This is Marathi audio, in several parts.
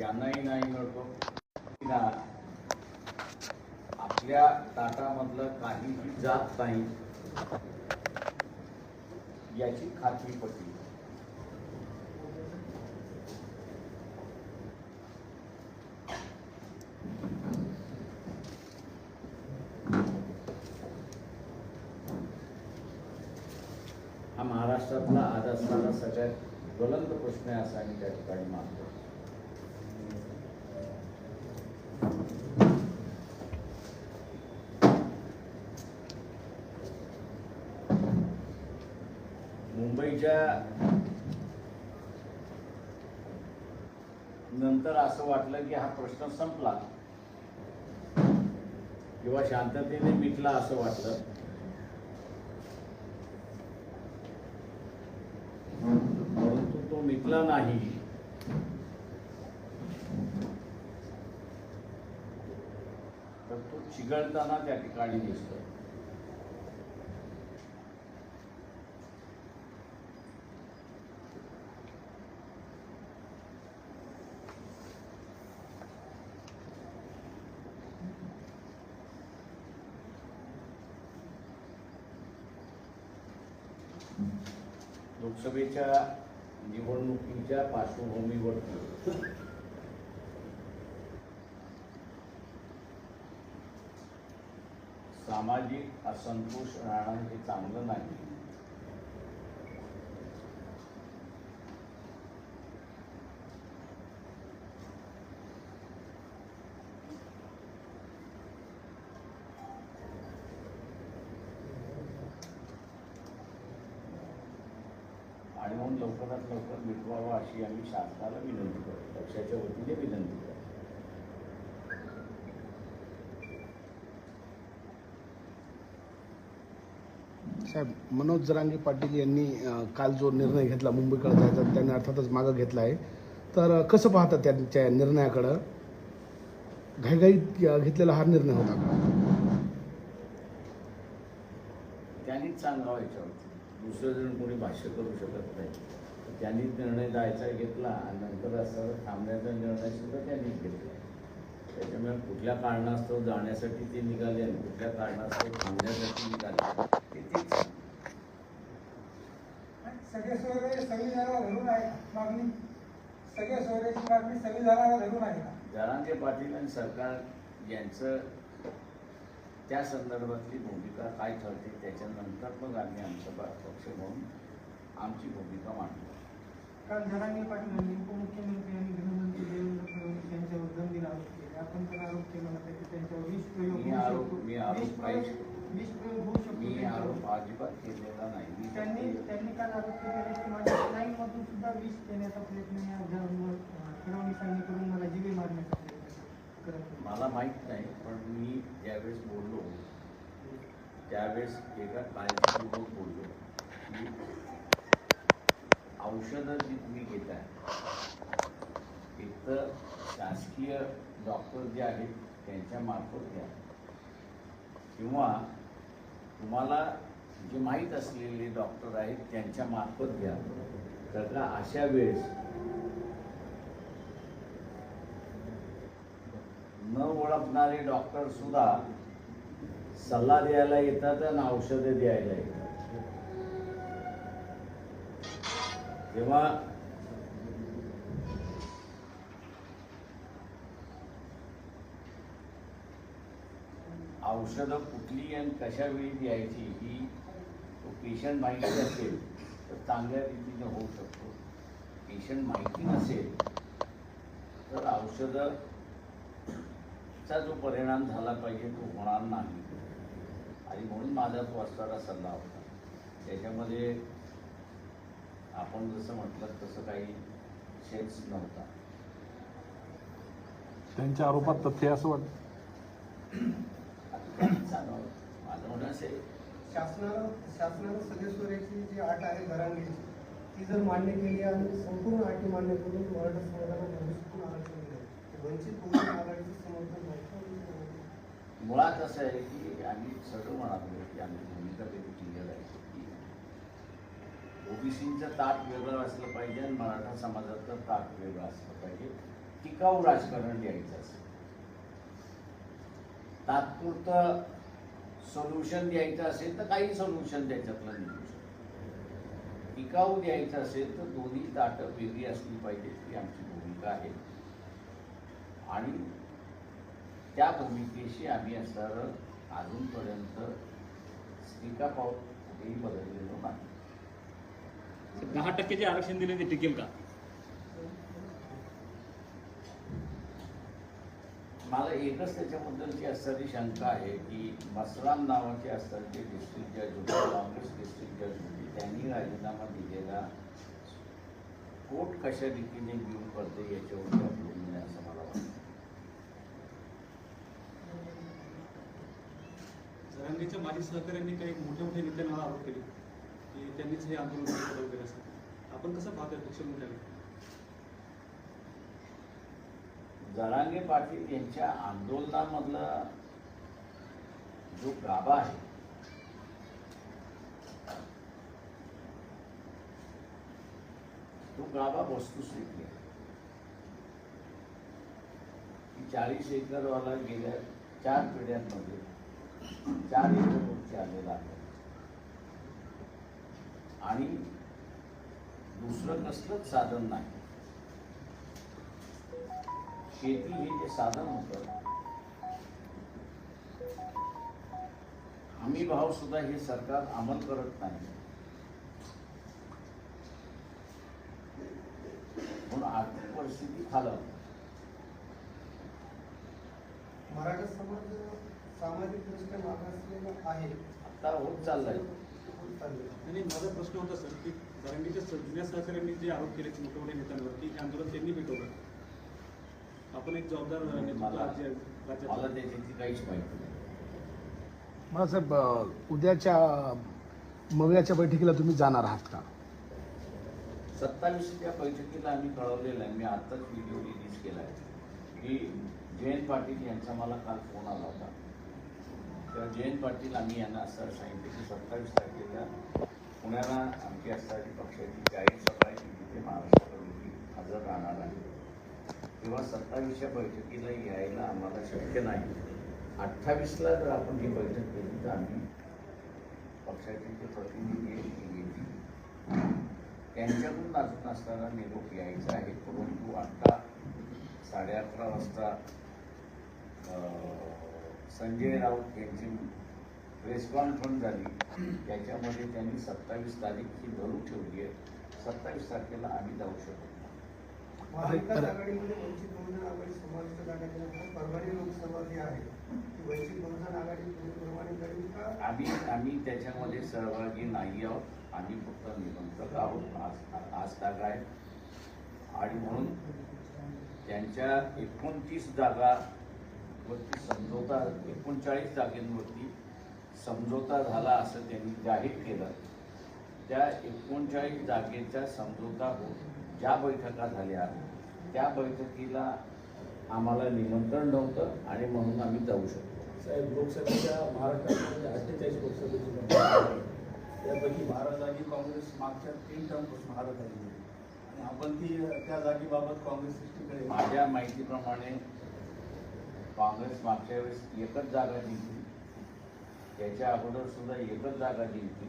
यांनाही नाही मिळतो ना आपल्या ताटामधलं काहीही जात नाही. याची खात्री पटली. हा महाराष्ट्रातला आज असणारा सगळ्यात ज्वलंत प्रश्न आहे असा मी त्या ठिकाणी मानतो. मुंबईच्या नंतर असं वाटलं की हा प्रश्न संपला. किंवा शांततेने मिटला असं वाटलं. परंतु तो मिटला नाही. तर तो चिघळताना त्या ठिकाणी दिसतो. लोकसभेच्या निवडणुकीच्या पार्श्वभूमीवरती सामाजिक असंतोष राहणं हे चांगलं नाही आणि म्हणून लवकरात लवकर मिटवावं अशी आम्ही शासनाला विनंती करतो. पक्षाच्या वतीने विनंती करतो. साहेब मनोज जरांगे पाटील यांनी काल जो निर्णय घेतला मुंबईकडे जायचा त्यांनी अर्थातच मागं घेतला आहे. तर कसं पाहता त्यांच्या निर्णयाकडं? घाईघाईत घेतलेला हा निर्णय होता का? त्यांनीच सांगावं याच्यावरती दुसरं जण कोणी भाष्य करू शकत नाही. त्यांनीच निर्णय जायचा घेतला आणि नंतर असं थांबण्याचा निर्णय सुद्धा त्यांनीच घेतला. त्याच्यामुळे कुठल्या कारणास्तव जाण्यासाठी ते निघाले आणि कुठल्या कारणास्तव थांबण्यासाठी निघाले ते सगळे सोयरे संविधानाला धरून आहे मागणी. सगळे सोयऱ्याची मागणी संविधानाला धरून आहे. जरांगे पाटील आणि सरकार यांचं त्या संदर्भातली भूमिका काय ठरते त्याच्यानंतर मग आम्ही आमचा पक्ष म्हणून आमची भूमिका मांडतो काल जरांगे पाटील यांनी उपमुख्यमंत्री आणि गृहमंत्री देवेंद्र फडणवीस यांच्यावर गंभीर आरोप केले. आपण पण आरोप केला होता की त्यांच्यावर विष प्रयोग मी आरोप- प्रयोग होऊ शकतो मी. आरोप अजिबात केलेला नाही. त्यांनी त्यांनी काल आरोप केले की माझ्या स्नायूमधून सुद्धा विष देण्याचा प्रयत्न या जर- फडणवीसांनी करून मला जिवे मारण्याचा प्रयत्न करत होते. मला माहीत नाही पण मी ज्यावेळेस बोललो. त्यावेळेस एका काळजीपूर्वक बोललो की औषधं जी तुम्ही घेताय एक तर शासकीय डॉक्टर जे आहेत त्यांच्या मार्फत घ्या. किंवा तुम्हाला जे माहीत असलेले डॉक्टर आहेत त्यांच्या मार्फत घ्या. तर का अशा वेळेस न ओळखणारे डॉक्टर सुद्धा सल्ला द्यायला येतात आणि औषधे द्यायला येतात. तेव्हा औषधं कुठली आणि कशा वेळी द्यायची ही तो पेशंट माहिती असेल तर चांगल्या रीतीने होऊ शकतो. पेशंट माहिती नसेल तर औषधं चा जो परिणाम झाला पाहिजे तो होणार नाही. आणि म्हणून माझा तो असणारा सल्ला होता. त्याच्यामध्ये आपण जसं म्हटलं तसं काही सेन्स नव्हता. त्यांच्या आरोपात तथ्य असं वाटतं? माझं म्हणणं असेल शासनानं शासनानं सगळे सोयऱ्याची जी अट आहे घरांगीची ती जर मान्य केली आणि संपूर्ण अटी मान्य करून मराठा समाजाला भविष्यातून आरक्षण मुळात असं आहे की आम्ही सगळं म्हणालो की आम्ही भूमिका ते क्लिअर आहे. की ओबीसीचं ताट वेगळं असलं पाहिजे आणि मराठा समाजाचं ताट वेगळं असलं पाहिजे. टिकाऊ राजकारण द्यायचं असेल तात्पुरतं सोल्युशन द्यायचं असेल तर काही सोल्युशन त्याच्यातलं निघू शकतं. टिकाऊ द्यायचं असेल तर दोन्ही ताटं वेगळी असली पाहिजे ही आमची भूमिका आहे. आणि त्या भूमिकेशी आम्ही असणारं अजूनपर्यंत स्टिका पाऊल कुठेही बदललेलो नाही. दहा टक्के जे आरक्षण दिले ते टिकेल का? मला एकच त्याच्याबद्दलची असणारी शंका आहे की मसराम नावाचे असणारे डिस्ट्रिक्ट जज होते काँग्रेस डिस्ट्रिक्ट जज होते त्यांनी राजीनामा दिलेला कोर्ट कशा रीतीने व्यू करते याच्यावर अवलंबून असं मला वाटतं. सरांनीच्या माजी सहकाऱ्यांनी काही मोठ्या मोठ्या नेत्यांना आरोप केले की त्यांनीच हे आंदोलन केलं वगैरे असं आपण कसं पाहतोय सोशल मीडियाला जरांगे पाटील यांच्या आंदोलनामधला जो गाभा आहे तो गाभा वस्तुस्थिती आहे. की चाळीस एकरवाला गेल्या चार पिढ्यांमध्ये चार एकरवरती आलेला आहे आणि दुसरं कसलंच साधन नाही. शेती हे जे साधन होतं हमी भाव सुद्धा हे सरकार अंमल करत नाही. म्हणून आर्थिक परिस्थिती खालावते मराठा समाज सामाजिकदृष्ट्या मागासलेला आहे. आता होत चाललाय. होत चाललंय. आणि माझा प्रश्न होता सर की जरांगेच्या स- जुन्या सहकाऱ्यांनी जे आरोप केले मोठ्या मोठ्या नेत्यांवर की हे आंदोलन त्यांनी पेटवलं आपण एक जबाबदार मला त्याच्याची काहीच माहिती नाही. मला साहेब उद्याच्या मवियाच्या बैठकीला तुम्ही जाणार आहात का? सत्तावीसच्या बैठकीला आम्ही कळवलेलं आहे. मी आत्ताच व्हिडिओ रिलीज केला आहे. की जयंत पाटील यांचा मला काल फोन आला होता. तर जयंत पाटील आम्ही यांना असं सांगितलं की सत्तावीस तारखेला पुण्याला आमची असणारी पक्षाची जाहीर सभा आहे. की तिथे महाराष्ट्रामध्ये हजर राहणार आहे. तेव्हा सत्तावीसच्या बैठकीला यायला आम्हाला शक्य नाही. अठ्ठावीसला जर आपण ही बैठक केली तर आम्ही पक्षाचे जे प्रतिनिधी आहेत येतील त्यांच्याकडून अजून असणारा निरोप यायचा आहे. परंतु आत्ता साडे अकरा वाजता संजय राऊत यांची प्रेस कॉन्फरन्स झाली. त्याच्यामध्ये त्यांनी सत्तावीस तारीख ही धरून ठेवली आहे. सत्तावीस तारखेला आम्ही जाऊ शकतो महाविकास आघाडीमध्ये वंचित बहुजन आघाडी समाविष्ट करण्यात येणार परभणी लोकसभा जी आहे ती वंचित बहुजन आघाडी पूर्वीप्रमाणे करेल का? आम्ही आम्ही त्याच्यामध्ये सहभागी नाही आहोत. आम्ही फक्त निमंत्रक आहोत. आज आज ताग आहे. आणि म्हणून त्यांच्या एकोणतीस जागा वरती समझोता एकोणचाळीस जागेंवरती समझोता झाला असं त्यांनी जाहीर केलं. त्या एकोणचाळीस जागेचा समझोता होत ज्या बैठका झाल्या त्या बैठकीला आम्हाला निमंत्रण नव्हतं आणि म्हणून आम्ही जाऊ शकतो साहेब लोकसभेच्या महाराष्ट्रामध्ये अठ्ठेचाळीस लोकसभेची. त्यापैकी बारा जागी काँग्रेस मागच्या तीन टर्मपासून हारत आली आणि आपण ती त्या जागेबाबत काँग्रेस सृष्टीकडे माझ्या माहितीप्रमाणे काँग्रेस मागच्या वेळेस एकच जागा जिंकली. त्याच्या अगोदर सुद्धा एकच जागा जिंकली.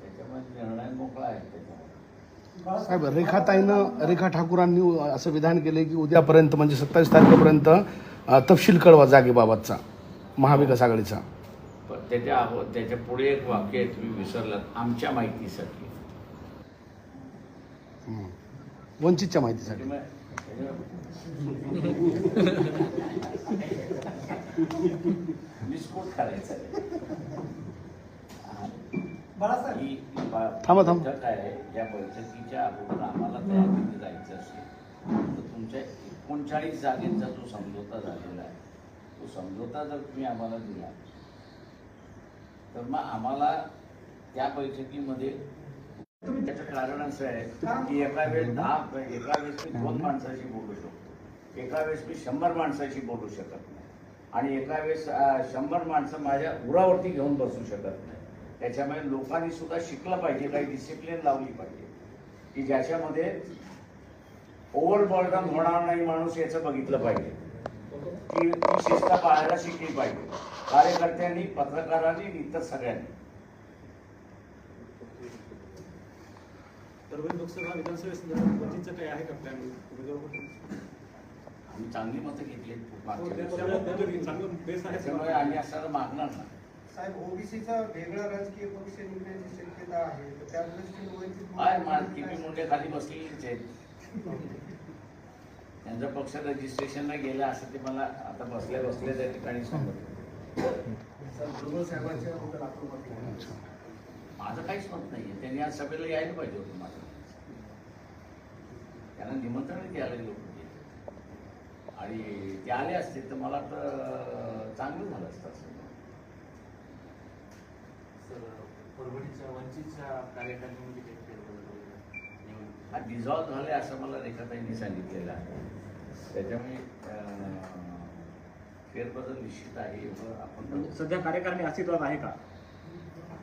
त्याच्यामुळे निर्णय मोकळा आहे त्याच्यामध्ये. साहेब रेखाताईनं रेखा ठाकूरांनी असं विधान केले की उद्यापर्यंत म्हणजे सत्तावीस तारखेपर्यंत तपशील कळवा जागेबाबतचा महाविकास आघाडीचा. पण त्याच्या अगो त्याच्या पुढे एक वाक्य आहे तुम्ही विसरलात आमच्या माहितीसाठी. वंचितच्या माहितीसाठी. थांबा, थांबा. या बैठकीच्या अगोदर आम्हाला तयारीने जायचं असेल. तर तुमच्या एकोणचाळीस जागेचा जो समझोता झालेला आहे तो समझोता जर तुम्ही आम्हाला दिला तर मग आम्हाला त्या बैठकीमध्ये त्याचं कारण असं आहे. की एका वेळेस दहा एका वेळेस मी दोन माणसाशी बोलू शकतो. एका वेळेस मी शंभर माणसाशी बोलू शकत नाही. आणि एका वेळेस शंभर माणसं माझ्या उरावरती घेऊन बसू शकत नाही. त्याच्यामुळे लोकांनी सुद्धा शिकलं पाहिजे काही डिसिप्लिन लावली पाहिजे. की ज्याच्यामध्ये ओव्हरबर्डन होणार नाही माणूस याचं बघितलं पाहिजे. ती ती शिस्त पाळायला शिकली पाहिजे. कार्यकर्त्यांनी पत्रकारांनी इतर सगळ्यांनी. परभणी लोकसभा विधानसभेसंदर्भात वंचितचं काही आहे का प्लॅन उमेदवार आम्ही चांगली मतं घेतली हो. त्यामुळे चांगलं बेस आहे. त्याच्यामुळे आम्ही असं मागणार ना साहेब ओबीसीचा वेगळा राजकीय पक्ष निघण्याची शक्यता आहे. तर त्या दृष्टीने मुंडे खाली बसलेलीच आहेत त्यांचं पक्ष रजिस्ट्रेशनला गेलं असं ते मला आता बसल्या बसल्या त्या ठिकाणी माझं काहीच मत नाहीये. त्यांनी आज सभेला यायला पाहिजे होतं माझं त्यांना निमंत्रण द्यायला लोक आणि ते आले असते तर मला तर चांगलं झालं असतं असं. सर परभणीच्या वंचितच्या कार्यकारिणीमध्ये काही फेरबदल हा डिझॉल्व्ह झाले असं मला रेखाताईंनी सांगितलेलं आहे. त्याच्यामुळे फेरबदल निश्चित आहे एवढं आपण सध्या कार्यकारिणी अस्तित्वात आहे का?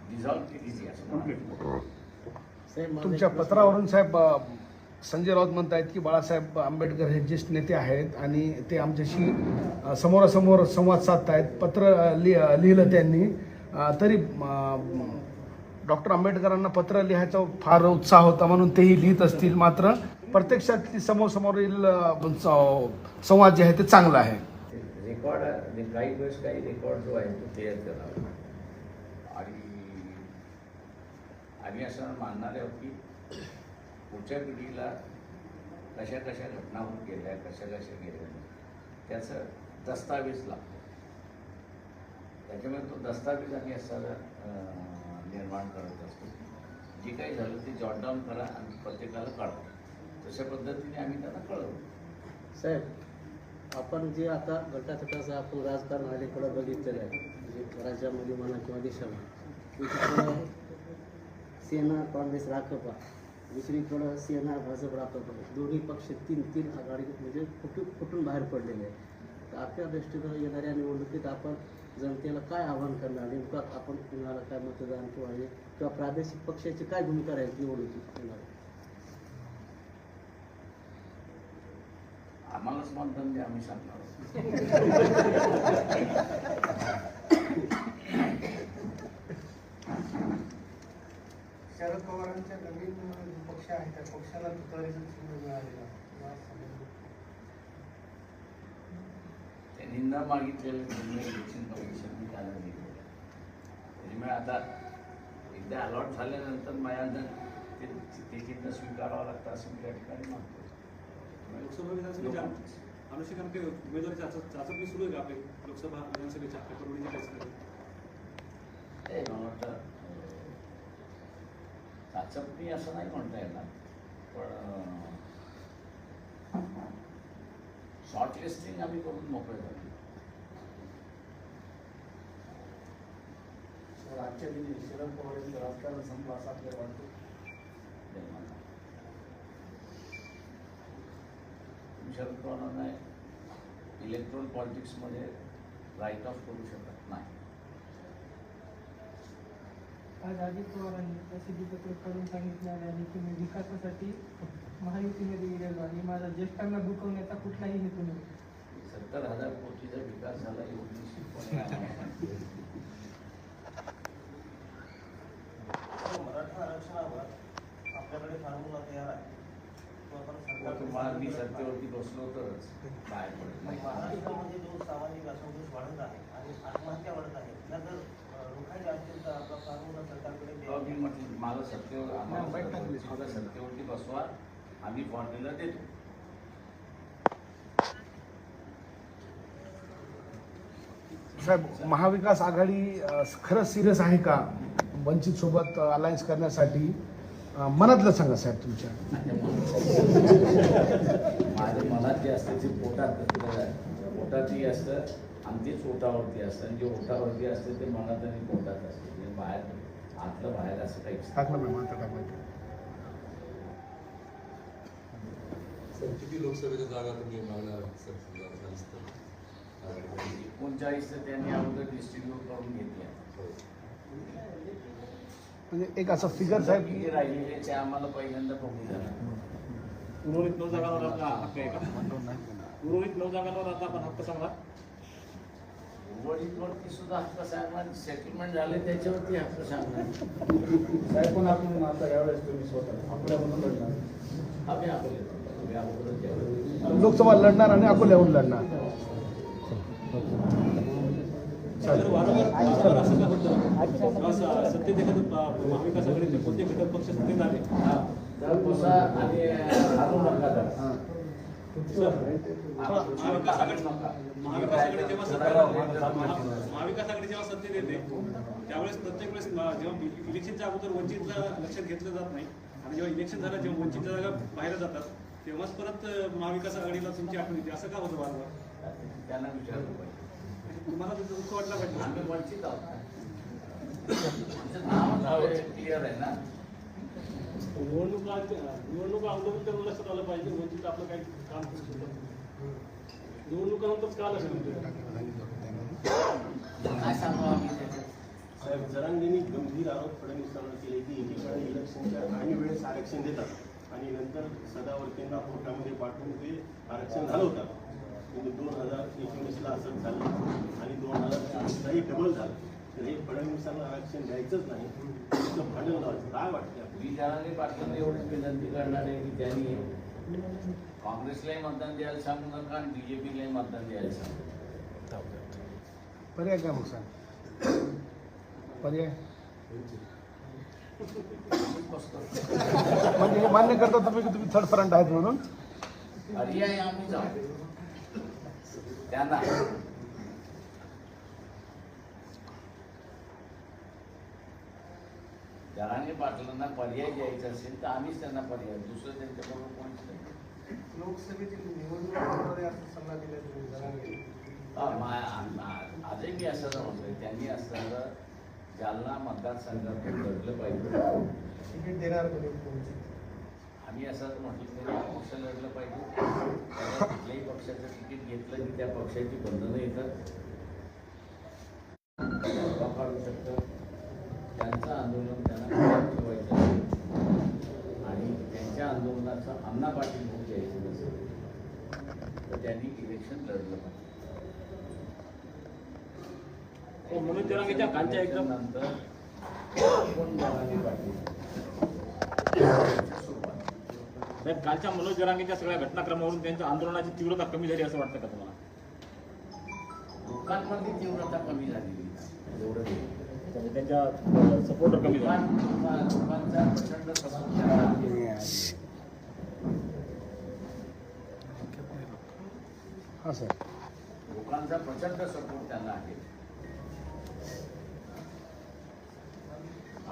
डिझॉल्व्ह केली असं मला कंप्लीट तुमच्या पत्रावरून साहेब संजय राऊत म्हणत आहेत की बाळासाहेब आंबेडकर हे ज्येष्ठ नेते आहेत आणि ते आमच्याशी समोरासमोर संवाद साधत आहेत पत्र लि लिहिलं त्यांनी. तरी डॉक्टर आंबेडकरांना पत्र लिहायचा फार उत्साह होता म्हणून तेही लिहित असतील मात्र प्रत्यक्षात ती समोरसमोरील संवाद जे आहे ते चांगला आहे. रेकॉर्ड काही वेळेस काही रेकॉर्ड जो आहे तो क्लिअर करावा आणि आम्ही असं मानणार आहोत की पुढच्या पिढीला कशा कशा घटना होऊन गेल्या कशा कशा गेल्या. त्याचं दस्तावेज लागतो. त्याच्यामुळे तो दस्तावेज आम्ही असा निर्माण करत असतो. जे काही झालं ते जॉट डाऊन करा आणि प्रत्येकाला कळवा तशा पद्धतीने आम्ही त्यांना कळवू साहेब आपण जे आता गटातटाचं आपण राजकारण अलीकडं बघितलेलं आहे. म्हणजे राज्यामध्ये म्हणा किंवा देशामध्ये. सेना काँग्रेस राखपा. दुसरीकडं सेना भाजप राखपा दोन्ही पक्ष तीन तीन आघाडी म्हणजे फुटून फुटून बाहेर पडलेले आहे तर आपल्या दृष्टीनं येणाऱ्या निवडणुकीत आपण जनतेला काय आव्हान करणार? नेमकं आपण कुणाला काय मतदान किंवा हे किंवा प्रादेशिक पक्षाची काय भूमिका राहील निवडणुकीत येणार आम्हालाच मतदान द्या आम्ही सांगणार शरद पवारांच्या नवीन जो पक्ष आहे त्या पक्षाला तुतारीचं चिन्ह मिळालेलं त्यांनी न मागितलेलं इलेक्शन कमिशन. त्याच्यामुळे आता एकदा अलॉट झाल्यानंतर माझ्या ते ते चिन्ह स्वीकारावं लागतं असं मी त्या ठिकाणी मागतो लोकसभा विधानसभेच्या अनुषंगाने काही उमेदवारी चाचप चाचपणी सुरू आहे का आपली? लोकसभा विधानसभेच्या ते मला वाटतं अं, चाचपणी असं नाही म्हणता येणार. पण शॉर्ट लिस्टिंग आम्ही करून मोकळे झालो. आजच्या दिनी शरद पवार यांचं राजकारण संपलं असं आपल्याला वाटतं? शरद पवारांना इलेक्ट्रॉन पॉलिटिक्समध्ये राईट ऑफ करू शकत नाही. आज अजित पवारांनी प्रसिद्धी पत्रक काढून सांगितलेलं आहे की मी विकासासाठी महायुतीमध्ये गेलेलो आणि माझा ज्येष्ठांना दुखवण्याचा कुठलाही हेतू नाही. सत्तर हजार कोटीचा विकास झाला आहे. मराठा आरक्षणावर आपल्याकडे फॉर्म्युला तयार आहे. तुम्हाला मी करत. सत्तेवरती बसलो तरच बाहेर महाराष्ट्रामध्ये जो सामाजिक असंतोष वाढत आहे आणि आत्महत्या वाढत आहे म्हटलं सत्तेवरती बसवा. आम्ही फॉर्म्युला देतो. साहेब महाविकास आघाडी खरंच सिरियस आहे का वंचित सोबत अलायन्स करण्यासाठी? मनातलं सांगा साहेब तुमच्या. माझ्या मनात जे असतं ते पोटात पोटातही असतं आणि तेच ओटावरती असतं. आणि जे ओटावरती असतं ते मनात आणि पोटात असतं. म्हणजे बाहेर आतलं बाहेर असं काही सर किती लोकसभेच्या जागा तुम्ही मागणार एकोणचाळीस तर त्यांनी अगोदर डिस्ट्रीब्यूट करून घेतल्या हो. म्हणजे एक असं फिगर साहेब किती की राहिलेले ते आम्हाला पहिल्यांदा बघू द्या उर्वरित नऊ जागांवर आपला हक्क आहे का? उर्वरित नऊ जागांवर आता आपण हक्क सांगणार उर्वरितवरती सुद्धा हक्क सांगणार सेटलमेंट झाले त्याच्यावरती हक्क सांगणार. साहेब पण आपण आता यावेळेस तुम्ही स्वतः आपल्यामधून लढणार. आम्ही यावेळी. लोकसभा लढणार आणि अकोल्याहून लढणार. वारंवार असं का होतं? सत्तेत एखादं प- महाविकास आघाडीचे कोणते घटक पक्ष सत्तेत आले? हा, आणि महाविकास आघाडी महाविकास आघाडी जेव्हा सत्तेत येते त्यावेळेस प्रत्येक वेळेस जेव्हा इलेक्शनच्या अगोदर वंचितला लक्षात घेतलं जात नाही आणि जेव्हा इलेक्शन झालं जेव्हा वंचितच्या जागा बाहेर जातात तेव्हाच परत महाविकास आघाडीला तुमची आठवण येते असं का होतं वारंवार त्यांना विचारलं तुम्हाला तुमचं दुःख वाटलं पाहिजे वंचित आहोत क्लिअर आहे ना निवडणुका निवडणुका अगोदर तर लक्षात आलं पाहिजे वंचित आपलं काही काम करू शकत निवडणुकानंतर का लक्षात साहेब जरांगेंनी गंभीर आरोप फडणवीसांवर केले की एकीकडे इलेक्शनच्या काही वेळेस आरक्षण देतात आणि नंतर सदावर्तींना कोर्टामध्ये पाठवून ते आरक्षण घालवतात म्हणजे दोन हजार एकोणीसला असं झालं आणि दोन हजार चोवीसलाही डबल झालं. हे फडणवीसांना आरक्षण द्यायचंच नाही. भांडण लावायचं काय वाटतं जनाने पाटलांना एवढीच विनंती करणार आहे की त्यांनी काँग्रेसलाही मतदान द्यायला सांगू नका आणि बीजेपीलाही मतदान द्यायला सांगू पर्याय काय मग सांग? पर्याय? म्हणजे हे मान्य करता तुम्ही की तुम्ही थर्ड फ्रंट आहेत म्हणून? पर्याय आम्ही जाऊ. त्यांना जरांगे पाटलांना पर्याय द्यायचा असेल तर आम्हीच त्यांना पर्याय दुसरं त्यांच्याबरोबर कोणीच नाही. लोकसभेची निवडणूक सल्ला दिला तुम्ही जरांगे आजही मी असं म्हणतोय त्यांनी असं जालना मतदारसंघातून लढलं पाहिजे. तिकीट देणार आम्ही असं म्हटलं की हा पक्ष लढलं पाहिजे. कुठल्याही पक्षाचं तिकीट घेतलं की त्या पक्षाची बंधनं येतात. शकतं त्यांचं आंदोलन त्यांना ठेवायचं. आणि त्यांच्या आंदोलनाचं अण्णा पाटील होऊ द्यायचं नसेल तर त्यांनी इलेक्शन लढलं पाहिजे हो, कालच्या एकदम नंतर कोण जरांगे पाटील सुरुवात साहेब कालच्या मनोज जरांगेच्या सगळ्या घटनाक्रमावरून त्यांच्या आंदोलनाची तीव्रता कमी झाली असं वाटतं का तुम्हाला लोकांमध्ये तीव्रता कमी आहे. एवढं त्यांच्या सपोर्टर कमी झाले. हां सर. लोकांचा प्रचंड सपोर्ट त्यांना आहे.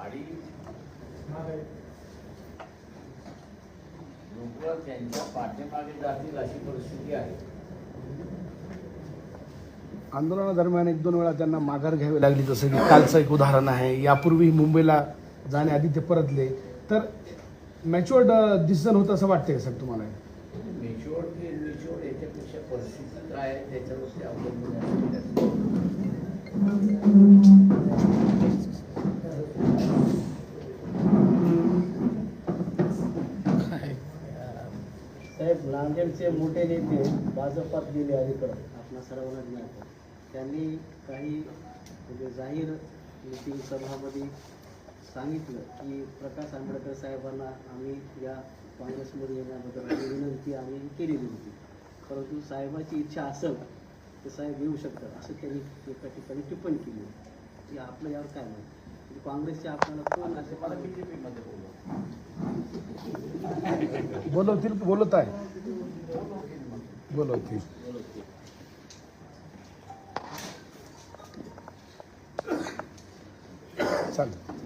आणि लोक त्यांच्या पाठीमागे जातील अशी परिस्थिती आहे. आंदोलनादरम्यान एक दोन वेळा त्यांना माघार घ्यावी लागली जसं की कालचं एक उदाहरण आहे यापूर्वी मुंबईला जाण्याआधी ते परतले तर मॅच्युअर्ड डिसिजन होतं असं वाटतंय सर तुम्हाला याच्यापेक्षा परिस्थिती काय आहे त्याच्यावरती अवलंबून आहे. साहेब नांदेडचे मोठे नेते भाजपात गेले अलीकडं आपल्या सर्वांना ज्ञात. त्यांनी काही म्हणजे जाहीर मिटिंग सभामध्ये सांगितलं की प्रकाश आंबेडकर साहेबांना आम्ही या काँग्रेसमध्ये येण्याबद्दल आम्ही विनंती आम्ही केलेली होती. परंतु साहेबाची इच्छा असेल तर साहेब येऊ शकतात असं त्यांनी एका ठिकाणी टिप्पणी केली होती. की आपलं यावर काय मत म्हणजे काँग्रेसचे आपल्याला कोण असे मला बीजेपीमध्ये बोलव? बोलवतील की बोलत आहे. बोलवतील. चालेल.